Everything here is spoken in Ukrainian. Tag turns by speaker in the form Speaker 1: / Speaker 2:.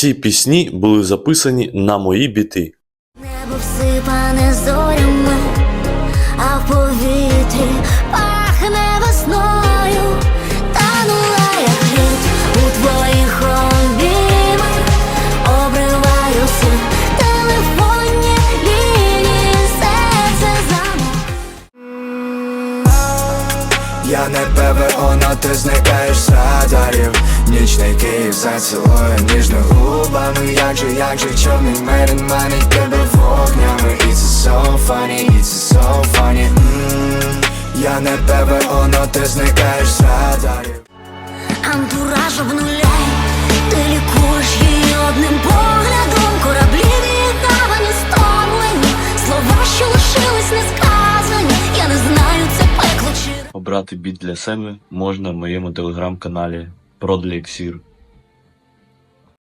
Speaker 1: Ці пісні були записані на мої біти.
Speaker 2: Небо всипане зорями, а в повітрі пахне весною, танула як лід у твоїх обіймах, обриваюся телефонні лінії, серце замок.
Speaker 3: Я не ПВО, но ти зникаєш з радарів Нічний Київ зацілує губами Як же, як же чорний мерин манить тебе вогнями It's so funny, it's so funny. Я не ПВО, но ти зникаєш з радарів
Speaker 2: Антураж обнуляй, ти лікуєш її одним поглядом. Кораблі в її гавані стомлені. Слова, що лишились несказані. Я не знаю, це пекло чи
Speaker 1: Обрати біт для себе можна в моєму телеграм-каналі Продліксір.